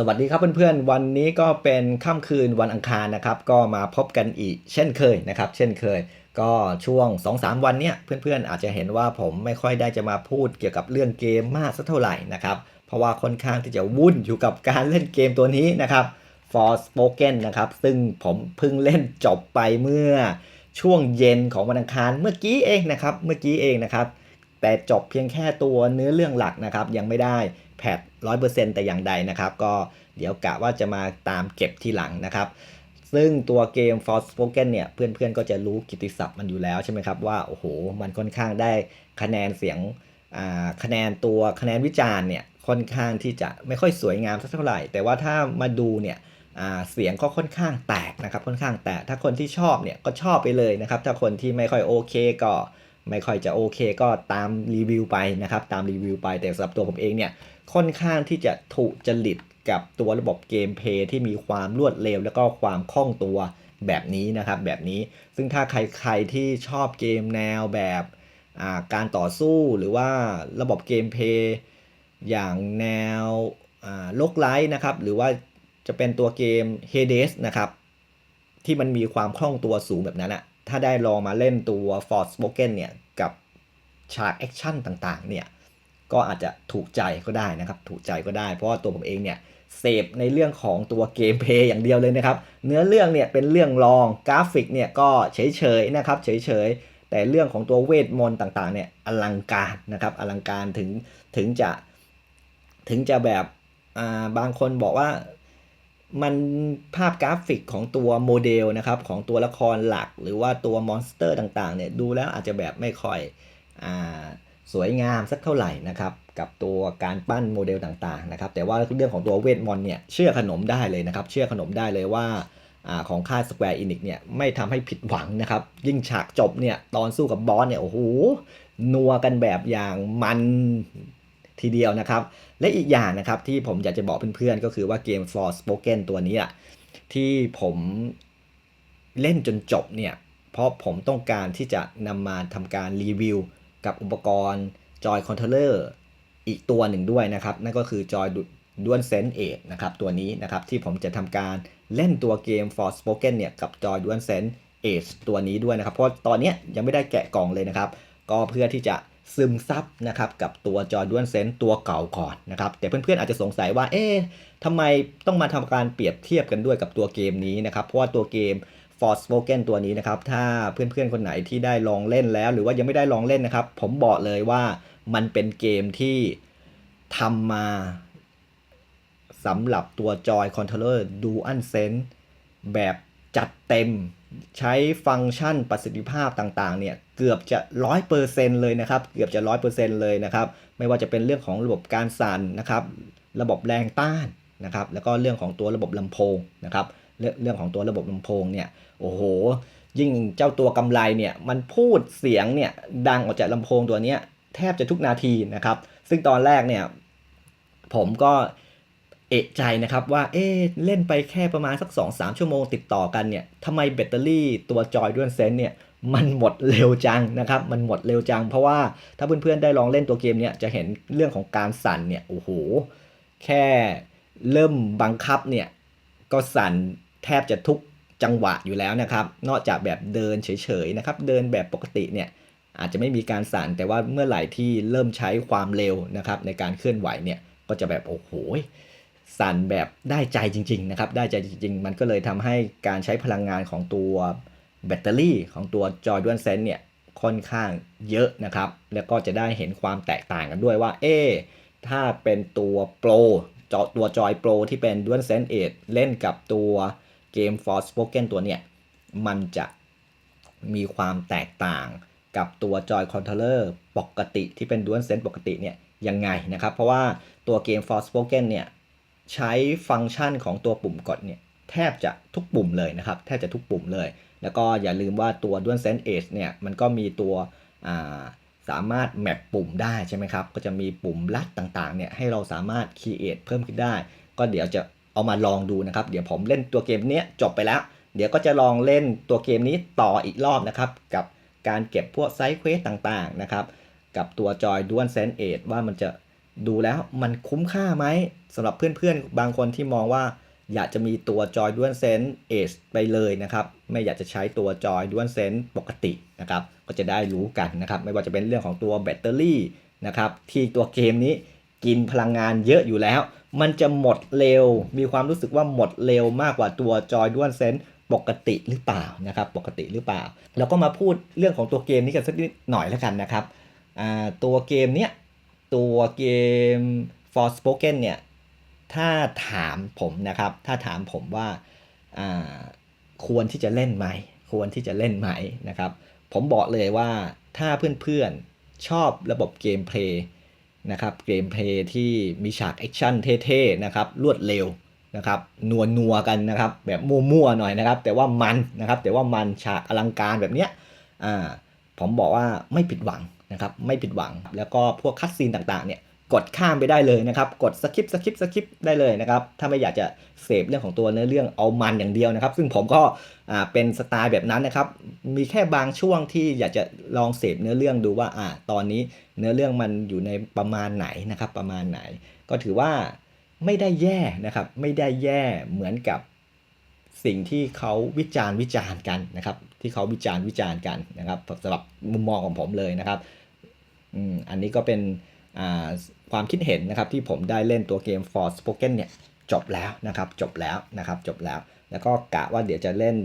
สวัสดีครับเพื่อนๆ วันนี้ก็เป็นค่ำคืนวันอังคารนะครับ ก็มาพบกันอีกเช่นเคยนะครับ เช่นเคย ก็ช่วง 2-3 วันเนี้ยเพื่อนๆ อาจจะเห็นว่าผมไม่ค่อยได้จะมาพูดเกี่ยวกับเรื่องเกมมากสักเท่าไหร่นะครับ เพราะว่าค่อนข้างที่จะวุ่นอยู่กับการเล่นเกมตัวนี้นะครับ For Spoken นะครับ ซึ่งผมเพิ่งเล่นจบไปเมื่อช่วงเย็นของวันอังคารเมื่อกี้เองนะครับ เมื่อกี้เองนะครับ แต่จบเพียงแค่ตัวเนื้อเรื่องหลักนะครับ ยังไม่ได้แพทร้อยเปอร์เซ็นต์แต่อย่างใดนะครับ ก็เดี๋ยวกะว่าจะมาตามเก็บทีหลังนะครับ ซึ่งตัวเกม For Spoken เนี่ยเพื่อนๆก็จะรู้กิติศัพท์มันอยู่แล้วใช่ไหมครับว่าโอ้โหมันค่อนข้างได้คะแนนเสียงคะแนนตัวคะแนนวิจารณ์เนี่ยค่อนข้างที่จะไม่ค่อยสวยงามสักเท่าไหร่ แต่ว่าถ้ามาดูเนี่ยเสียงก็ค่อนข้างแตกนะครับค่อนข้างแตกถ้าคนที่ชอบเนี่ยก็ชอบไปเลยนะครับ ถ้าคนที่ไม่ค่อยโอเคก็ ไม่ค่อยจะโอเคก็ตามรีวิวไปนะครับ ตามรีวิวไปแต่สำหรับตัวผมเองเนี่ยค่อนข้างที่จะถูกจริตกับตัวระบบเกมเพย์ที่มีความรวดเร็ว แล้วก็ความคล่องตัวแบบนี้นะครับแบบนี้ซึ่งถ้าใครๆที่ชอบเกมแนวแบบการต่อสู้หรือว่าระบบเกมเพย์อย่างแนวโลกไลท์นะครับ หรือว่าจะเป็นตัวเกม Hades นะครับ ที่มันมีความคล่องตัวสูงแบบนั้นอะ ถ้าได้ลองมาเล่นตัว For Spoken เนี่ย กับฉากแอคชั่นต่างๆ เนี่ย ก็อาจจะถูกใจก็ได้นะครับ ถูกใจก็ได้ เพราะว่าตัวผมเองเนี่ยเสพในเรื่องของตัวเกมเพลย์อย่างเดียวเลยนะครับ เนื้อเรื่องเนี่ยเป็นเรื่องรองกราฟิกเนี่ยก็เฉยๆนะครับ เฉยๆ แต่เรื่องของตัวเวทมนต์ต่างๆ เนี่ยอลังการนะครับ อลังการถึงถึงจะถึงจะแบบบางคนบอกว่า มันภาพกราฟิกของตัวโมเดลนะครับของตัวละครหลัก หรือว่าตัวมอนสเตอร์ต่างๆเนี่ยดูแล้วอาจจะแบบไม่ค่อยอสวยงามสักเท่าไหร่นะครับกับตัวการปั้นโมเดลต่างๆนะครับแต่ว่าเรื่องของตัวเวทมนต์เนี่ยเชื่อขนมได้เลยนะครับ เชื่อขนมได้เลยว่าอของค่าย Square Enix เนี่ยไม่ทำให้ผิดหวังนะครับ ยิ่งฉากจบเนี่ยตอนสู้กับบอสเนี่ยโอ้โหนัวกันแบบอย่างมัน ทีเดียวนะครับ และอีกอย่างนะครับที่ผมอยากจะบอกเพื่อนๆ ก็คือว่าเกม For Spoken ตัวนี้อะที่ผมเล่นจนจบเนี่ย เพราะผมต้องการที่จะนำมาทำการรีวิว กับอุปกรณ์จอยคอนโทรลเลอร์อีกตัวหนึ่งด้วยนะครับ นั่นก็คือจอยด้วนเซนเอนะครับตัวนี้นะครับที่ผมจะทำการเล่นตัวเกม For Spoken เนี่ยกับจอยด้วนเซนเอตัวนี้ด้วยนะครับ เพราะตอนนี้ยังไม่ได้แกะกล่องเลยนะครับ ก็เพื่อที่จะ ซึมซับนะครับกับตัวจอด้วนเซนตัวเก่าก่อนนะครับแต่เพื่อนๆอาจจะสงสัยว่าเอ๊ะทำไมต้องมาทำการเปรียบเทียบกันด้วยกับตัวเกมนี้นะครับเพราะว่าตัวเกม For Spoken ตัวนี้นะครับ ถ้าเพื่อนๆ คนไหนที่ได้ลองเล่นแล้ว หรือว่ายังไม่ได้ลองเล่นนะครับ ผมบอกเลยว่ามันเป็นเกมที่ทำมาสำหรับตัวจอยคอนโทรลเลอร์ดูอันเซนแบบจัดเต็ม ใช้ฟังก์ชันประสิทธิภาพต่างๆเนี่ยเกือบจะ 100%เลยนะครับ เกือบจะ 100%เลยนะครับ ไม่ว่าจะเป็นเรื่องของระบบการสั่นนะครับ ระบบแรงต้านนะครับ แล้วก็เรื่องของตัวระบบลำโพงนะครับเรื่องเรื่องของตัวระบบลำโพงเนี่ย โอ้โห ยิ่งเจ้าตัวกำไรเนี่ย มันพูดเสียงเนี่ยดังออกจากลำโพงตัวเนี้ยแทบจะทุกนาทีนะครับ ซึ่งตอนแรกเนี่ยผมก็ เอะใจนะครับว่าเอ๊ะเล่นไปแค่ประมาณสัก 2-3 ชั่วโมงติดต่อกันเนี่ยทำไมแบตเตอรี่ตัวจอยด้วนเซนเนี่ยมันหมดเร็วจังนะครับ มันหมดเร็วจัง เพราะว่าถ้าเพื่อนๆได้ลองเล่นตัวเกมเนี่ยจะเห็นเรื่องของการสั่นเนี่ยโอ้โหแค่เริ่มบังคับเนี่ยก็สั่นแทบจะทุกจังหวะอยู่แล้วนะครับ นอกจากแบบเดินเฉยๆนะครับ เดินแบบปกติเนี่ยอาจจะไม่มีการสั่นแต่ว่าเมื่อไหร่ที่เริ่มใช้ความเร็วนะครับในการเคลื่อนไหวเนี่ยก็จะแบบโอ้โห สั่นแบบได้ใจจริงๆนะครับได้ใจจริง ๆ มันก็เลยทำให้การใช้พลังงานของตัวแบตเตอรี่ของตัวจอยด้วนเซนเนี่ยค่อนข้างเยอะนะครับ แล้วก็จะได้เห็นความแตกต่างกันด้วยว่า เอ๊ถ้าเป็นตัวโปรจอตัวจอยโปรที่เป็นด้วนเซนเอทเล่นกับตัวเกม For Spoken ตัวเนี่ย มันจะมีความแตกต่างกับตัวจอยคอนโทรลเลอร์ปกติที่เป็นด้วนเซนปกติเนี่ยยังไงนะครับ เพราะว่าตัวเกม For Spoken เนี่ย ใช้ฟังก์ชันของตัวปุ่มกดเนี่ยแทบจะทุกปุ่มเลยนะครับ แทบจะทุกปุ่มเลย แล้วก็อย่าลืมว่าตัวด้วนเซนเอชเนี่ยมันก็มีตัวสามารถแมปปุ่มได้ใช่ไหมครับ ก็จะมีปุ่มลัดต่างๆเนี่ยให้เราสามารถคีเอทเพิ่มขึ้นได้ ก็เดี๋ยวจะเอามาลองดูนะครับ เดี๋ยวผมเล่นตัวเกมนี้จบไปแล้ว เดี๋ยวก็จะลองเล่นตัวเกมนี้ต่ออีกรอบนะครับ กับการเก็บพวกไซด์เควสต่างๆนะครับ กับตัวจอยด้วนเซนเอชว่ามันจะ ดูแล้วมันคุ้มค่าไหมสำหรับเพื่อนๆ บางคนที่มองว่าอยากจะมีตัวจอย DualSense Edge ไปเลยนะครับ ไม่อยากจะใช้ตัวจอย DualSense ปกตินะครับ ก็จะได้รู้กันนะครับ ไม่ว่าจะเป็นเรื่องของตัวแบตเตอรี่นะครับ ที่ตัวเกมนี้กินพลังงานเยอะอยู่แล้ว มันจะหมดเร็ว มีความรู้สึกว่าหมดเร็วมากกว่าตัวจอย DualSense ปกติหรือเปล่านะครับ ปกติหรือเปล่า แล้วก็มาพูดเรื่องของตัวเกมนี้กันสักนิดหน่อยแล้วกันนะครับอ่าตัวเกมเนี้ย ตัวเกม For Spoken เนี่ย ถ้าถามผมนะครับ ถ้าถามผมว่าควรที่จะเล่นไหม ควรที่จะเล่นไหมนะครับ ผมบอกเลยว่าถ้าเพื่อนๆชอบระบบเกมเพลย์นะครับ เกมเพลย์ที่มีฉากแอคชั่นเท่ๆนะครับ รวดเร็วนะครับนัวนัวๆกันนะครับ แบบมั่วๆหน่อยนะครับ แต่ว่ามันนะครับ แต่ว่ามันฉากอลังการแบบเนี้ยอ่าผมบอกว่าไม่ผิดหวัง นะครับไม่ผิดหวัง แล้วก็พวกคัดซีนต่างๆเนี่ยกดข้ามไปได้เลยนะครับ กดสคิปสคิปสคิปได้เลยนะครับ ถ้าไม่อยากจะเสพเรื่องของตัวเนื้อเรื่องเอามันอย่างเดียวนะครับ ซึ่งผมก็เป็นสไตล์แบบนั้นนะครับ มีแค่บางช่วงที่อยากจะลองเสพเนื้อเรื่องดูว่าอ่าตอนนี้เนื้อเรื่องมันอยู่ในประมาณไหนนะครับ ประมาณไหน ก็ถือว่าไม่ได้แย่นะครับ ไม่ได้แย่เหมือนกับสิ่งที่เขาวิจารณ์วิจารณ์กันนะครับ ที่เขาวิจารณ์วิจารณ์กันนะครับสำหรับมุมมองของผมเลยนะครับ อืมอันนี้ก็เป็นความคิดเห็นนะครับที่ผมได้เล่นตัวเกม For Spoken เนี่ยจบแล้วนะครับจบแล้วนะครับจบแล้ว แล้วก็กะว่าเดี๋ยวจะเล่น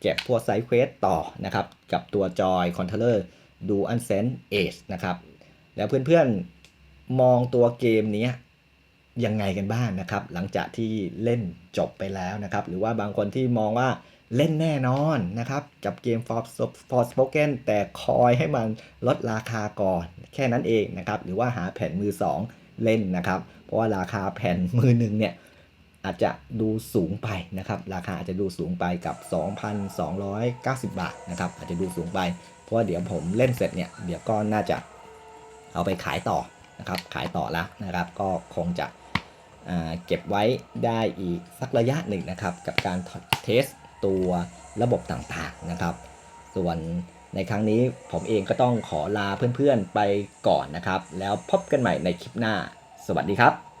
เก็บพวกไซด์เควสต่อนะครับกับตัวจอยคอนโทรลเลอร์ดูอันเซนเอชนะครับแล้วเพื่อนๆมองตัวเกมนี้ยังไงกันบ้างนะครับ หลังจากที่เล่นจบไปแล้วนะครับ หรือว่าบางคนที่มองว่า เล่นแน่นอนนะครับกับเกม For For Spoken แต่คอยให้มันลดราคาก่อน แค่นั้นเองนะครับ หรือว่าหาแผ่นมือ 2 เล่นนะครับ เพราะว่าราคาแผ่นมือหนึ่งเนี่ยอาจจะดูสูงไปนะครับ ราคาอาจจะดูสูงไปกับ 2,290 บาทนะครับ อาจจะดูสูงไป เพราะว่าเดี๋ยวผมเล่นเสร็จเนี่ย เดี๋ยวก็น่าจะเอาไปขายต่อนะครับ ขายต่อล้วนะครับ ก็คงจะเก็บไว้ได้อีกสักระยะหนึ่งนะครับ กับการเทส ตัวระบบต่างๆนะครับ ส่วนในครั้งนี้ผมเองก็ต้องขอลาเพื่อนๆไปก่อนนะครับ แล้วพบกันใหม่ในคลิปหน้า สวัสดีครับ